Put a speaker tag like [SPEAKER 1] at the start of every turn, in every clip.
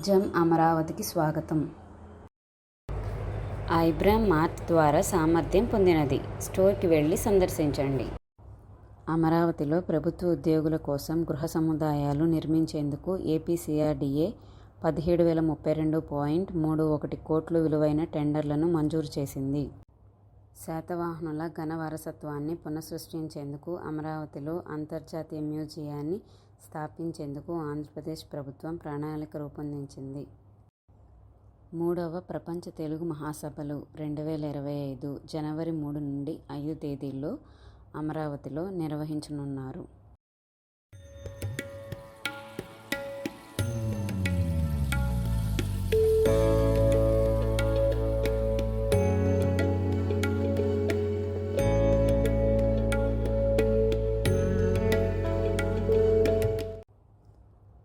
[SPEAKER 1] జమ్ అమరావతికి స్వాగతం. ఐబ్రామ్ మార్ట్ ద్వారా సామర్థ్యం పొందినది. స్టోర్కి వెళ్ళి సందర్శించండి. అమరావతిలో ప్రభుత్వ ఉద్యోగుల కోసం గృహ సముదాయాలు నిర్మించేందుకు ఏపీసీఆర్డీఏ పదిహేడు వేల ముప్పై రెండు పాయింట్ మూడు ఒకటి కోట్లు విలువైన టెండర్లను మంజూరు చేసింది. శాతవాహనుల ఘన వారసత్వాన్ని పునఃసృష్టించేందుకు అమరావతిలో అంతర్జాతీయ మ్యూజియాన్ని స్థాపించేందుకు ఆంధ్రప్రదేశ్ ప్రభుత్వం ప్రణాళిక రూపొందించింది. మూడవ ప్రపంచ తెలుగు మహాసభలు రెండు వేల ఇరవై ఐదు జనవరి మూడు నుండి ఐదు తేదీల్లో అమరావతిలో నిర్వహించనున్నారు.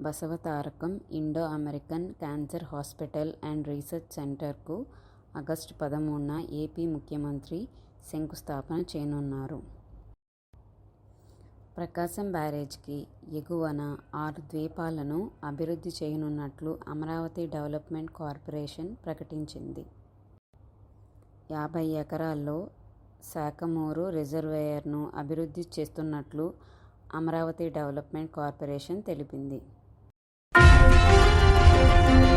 [SPEAKER 1] Basavatarakam Indo American cancer hospital and research సెంటర్కు ఆగస్టు పదమూడున ఏపీ ముఖ్యమంత్రి శంకుస్థాపన చేయనున్నారు. ప్రకాశం బ్యారేజ్కి ఎగువన ఆరు ద్వీపాలను అభివృద్ధి చేయనున్నట్లు అమరావతి డెవలప్మెంట్ కార్పొరేషన్ ప్రకటించింది. యాభై ఎకరాల్లో శాఖమూరు రిజర్వేయర్ను అభివృద్ధి చేస్తున్నట్లు అమరావతి డెవలప్మెంట్ కార్పొరేషన్ తెలిపింది. thank you